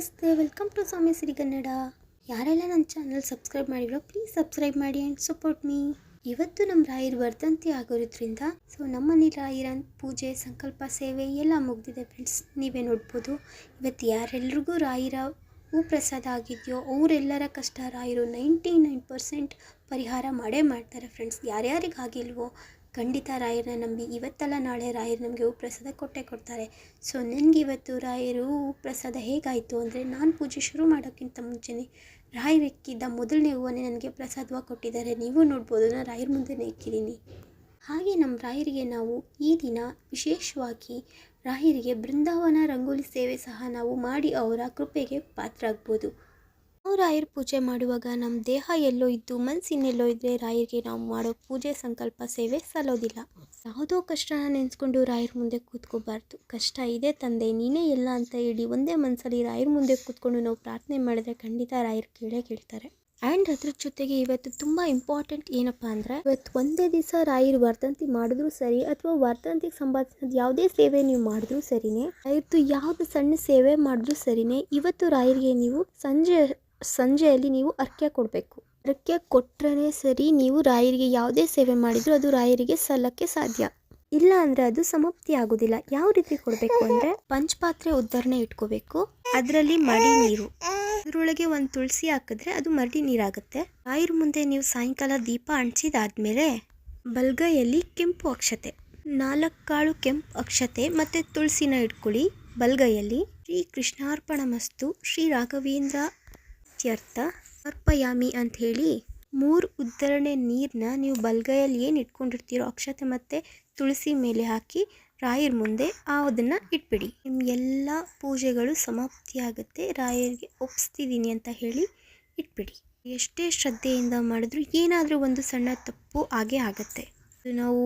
ನಮಸ್ತೆ welcome to Swami Siri Kannada. ಯಾರೆಲ್ಲ ನನ್ನ ಚಾನಲ್ ಸಬ್ಸ್ಕ್ರೈಬ್ ಮಾಡಿರೋ ಪ್ಲೀಸ್ ಸಬ್ಸ್ಕ್ರೈಬ್ ಮಾಡಿ ಆ್ಯಂಡ್ ಸಪೋರ್ಟ್ ಮೀ ಇವತ್ತು ನಮ್ಮ ರಾಯರು ವರ್ಧಂತಿ ಆಗಿರೋದ್ರಿಂದ ಸೊ ನಮ್ಮನೆ ರಾಯರ ಪೂಜೆ, ಸಂಕಲ್ಪ, ಸೇವೆ ಎಲ್ಲ ಮುಗ್ದಿದೆ ಫ್ರೆಂಡ್ಸ್ ನೀವೇ ನೋಡ್ಬೋದು, ಇವತ್ತು ಯಾರೆಲ್ರಿಗೂ ರಾಯರ ಹೂ ಪ್ರಸಾದ ಆಗಿದೆಯೋ, ಅವರೆಲ್ಲರ ಕಷ್ಟ ರಾಯರು ನೈಂಟಿ ನೈನ್ ಪರ್ಸೆಂಟ್ ಪರಿಹಾರ ಮಾಡೇ ಮಾಡ್ತಾರೆ ಫ್ರೆಂಡ್ಸ್ ಯಾರ್ಯಾರಿಗಾಗಿಲ್ವೋ ಖಂಡಿತ ರಾಯರನ್ನ ನಂಬಿ ಇವತ್ತಲ್ಲ ನಾಳೆ ರಾಯರು ನಮಗೆ ಹೂ ಪ್ರಸಾದ ಕೊಟ್ಟೇ ಕೊಡ್ತಾರೆ. ಸೊ ನನಗೆ ಇವತ್ತು ರಾಯರು ಹೂ ಪ್ರಸಾದ ಹೇಗಾಯಿತು ಅಂದರೆ ನಾನು ಪೂಜೆ ಶುರು ಮಾಡೋಕ್ಕಿಂತ ಮುಂಚೆನೇ ರಾಯರು ಇಕ್ಕಿದ್ದ ಮೊದಲನೇ ಹೂವನ್ನೇ ನನಗೆ ಪ್ರಸಾದವಾಗಿ ಕೊಟ್ಟಿದ್ದಾರೆ. ನೀವು ನೋಡ್ಬೋದು ನಾನು ರಾಯರ ಮುಂದೆನೇ ಇಕ್ಕಿದ್ದೀನಿ. ಹಾಗೆ ನಮ್ಮ ರಾಯರಿಗೆ ನಾವು ಈ ದಿನ ವಿಶೇಷವಾಗಿ ರಾಯರಿಗೆ ಬೃಂದಾವನ ರಂಗೋಲಿ ಸೇವೆ ಸಹ ನಾವು ಮಾಡಿ ಅವರ ಕೃಪೆಗೆ ಪಾತ್ರ ಆಗ್ಬೋದು ನಾವು ರಾಯರ ಪೂಜೆ ಮಾಡುವಾಗ ನಮ್ಮ ದೇಹ ಎಲ್ಲೋ ಇದ್ದು ಮನಸ್ಸಿನೆಲ್ಲೋ ಇದ್ದರೆ ರಾಯರಿಗೆ ನಾವು ಮಾಡೋ ಪೂಜೆ ಸಂಕಲ್ಪ ಸೇವೆ ಸಲ್ಲೋದಿಲ್ಲ. ಯಾವುದೋ ಕಷ್ಟನ ನೆನೆಸ್ಕೊಂಡು ರಾಯರ ಮುಂದೆ ಕೂತ್ಕೋಬಾರ್ದು. ಕಷ್ಟ ಇದೆ ತಂದೆ, ನೀನೇ ಎಲ್ಲ ಅಂತ ಹೇಳಿ ಒಂದೇ ಮನಸ್ಸಲ್ಲಿ ರಾಯರ ಮುಂದೆ ಕೂತ್ಕೊಂಡು ನಾವು ಪ್ರಾರ್ಥನೆ ಮಾಡಿದ್ರೆ ಖಂಡಿತ ರಾಯರು ಕೇಳೇ ಕೇಳ್ತಾರೆ. ಆ್ಯಂಡ್ ಅದ್ರ ಜೊತೆಗೆ ಇವತ್ತು ತುಂಬ ಇಂಪಾರ್ಟೆಂಟ್ ಏನಪ್ಪ ಅಂದರೆ, ಇವತ್ತು ಒಂದೇ ದಿವಸ ರಾಯರ್ ವರ್ಧಂತಿ ಮಾಡಿದ್ರು ಸರಿ ಅಥವಾ ವರ್ಧಂತಿಗೆ ಸಂಬಂಧಿಸಿದ ಯಾವುದೇ ಸೇವೆ ನೀವು ಮಾಡಿದ್ರು ಸರಿನೇ, ರಾಯರ್ದು ಯಾವುದು ಸಣ್ಣ ಸೇವೆ ಮಾಡಿದ್ರು ಸರಿನೇ, ಇವತ್ತು ರಾಯರಿಗೆ ನೀವು ಸಂಜೆ ಸಂಜೆಯಲ್ಲಿ ನೀವು ಅರ್ಕ್ಯ ಕೊಡಬೇಕು. ಅರ್ಕ್ಯ ಕೊಟ್ಟರೆ ಸರಿ ನೀವು ರಾಯರಿಗೆ ಯಾವುದೇ ಸೇವೆ ಮಾಡಿದರೂ ಅದು ರಾಯರಿಗೆ ಸಲ್ಲಕ್ಕೆ ಸಾಧ್ಯ. ಇಲ್ಲ ಅಂದರೆ ಅದು ಸಮಾಪ್ತಿ ಆಗೋದಿಲ್ಲ. ಯಾವ ರೀತಿ ಕೊಡಬೇಕು ಅಂದರೆ ಪಂಚಪಾತ್ರೆ ಉದ್ಧರಣೆ ಇಟ್ಕೋಬೇಕು. ಅದರಲ್ಲಿ ಮಡಿ ನೀರು. ಅದರೊಳಗೆ ಒಂದು ತುಳಸಿ ಹಾಕಿದ್ರೆ ಅದು ಮರಡಿ ನೀರಾಗುತ್ತೆ. ರಾಯರ ಮುಂದೆ ನೀವು ಸಾಯಂಕಾಲ ದೀಪ ಅಂಟಿಸಿದಾದ್ಮೇಲೆ ಬಲ್ಗೈಯಲ್ಲಿ ಕೆಂಪು ಅಕ್ಷತೆ. ನಾಲ್ಕು ಕಾಳು ಕೆಂಪು ಅಕ್ಷತೆ ಮತ್ತು ತುಳಸಿನ ಇಟ್ಕೊಳ್ಳಿ ಬಲ್ಗೈಯಲ್ಲಿ. ಶ್ರೀ ಕೃಷ್ಣಾರ್ಪಣ ಮಸ್ತು. ಶ್ರೀ ರಾಘವೇಂದ್ರ ಇತ್ಯರ್ಥ ಅರ್ಪಯಾಮಿ ಅಂತ ಹೇಳಿ ಮೂರು ಉದ್ಧರಣೆ ನೀರನ್ನ ನೀವು ಬಲ್ಗೈಯಲ್ಲಿ ಏನು ಇಟ್ಕೊಂಡಿರ್ತೀರೋ ಅಕ್ಷತೆ ಮತ್ತು ತುಳಸಿ ಮೇಲೆ ಹಾಕಿ ರಾಯರ ಮುಂದೆ ಆ ಅದನ್ನು ಇಟ್ಬಿಡಿ. ನಿಮ್ಮ ಎಲ್ಲ ಪೂಜೆಗಳು ಸಮಾಪ್ತಿಯಾಗುತ್ತೆ ರಾಯರಿಗೆ ಒಪ್ಪಿಸ್ತಿದ್ದೀನಿ ಅಂತ ಹೇಳಿ ಇಟ್ಬಿಡಿ. ಎಷ್ಟೇ ಶ್ರದ್ಧೆಯಿಂದ ಮಾಡಿದ್ರು ಏನಾದರೂ ಒಂದು ಸಣ್ಣ ತಪ್ಪು ಆಗೇ ಆಗುತ್ತೆ. ನಾವು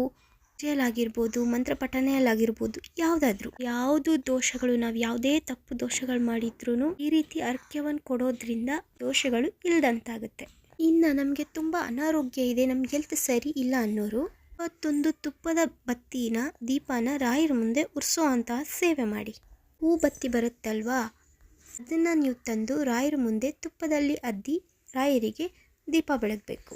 ಪೂಜೆಯಲ್ಲಾಗಿರ್ಬೋದು ಮಂತ್ರ ಪಠನೆಯಲ್ಲಾಗಿರ್ಬೋದು ಯಾವುದಾದ್ರೂ. ಯಾವುದು ದೋಷಗಳು, ನಾವು ಯಾವುದೇ ತಪ್ಪು ದೋಷಗಳು ಮಾಡಿದ್ರು ಈ ರೀತಿ ಅರ್ಕ್ಯವನ್ನು ಕೊಡೋದ್ರಿಂದ ದೋಷಗಳು ಇಲ್ದಂತಾಗುತ್ತೆ. ಇನ್ನು ನಮಗೆ ತುಂಬ ಅನಾರೋಗ್ಯ ಇದೆ ನಮ್ಗೆ ಹೆಲ್ತ್ ಸರಿ ಇಲ್ಲ ಅನ್ನೋರು ಇವತ್ತೊಂದು ತುಪ್ಪದ ಬತ್ತಿನ ದೀಪನ ರಾಯರ ಮುಂದೆ ಉರ್ಸೋ ಅಂತಹ ಸೇವೆ ಮಾಡಿ. ಹೂ ಬತ್ತಿ ಬರುತ್ತಲ್ವಾ? ಅದನ್ನು ನೀವು ತಂದು ರಾಯರ ಮುಂದೆ ತುಪ್ಪದಲ್ಲಿ ಅದ್ದಿ ರಾಯರಿಗೆ ದೀಪ ಬೆಳಗಬೇಕು.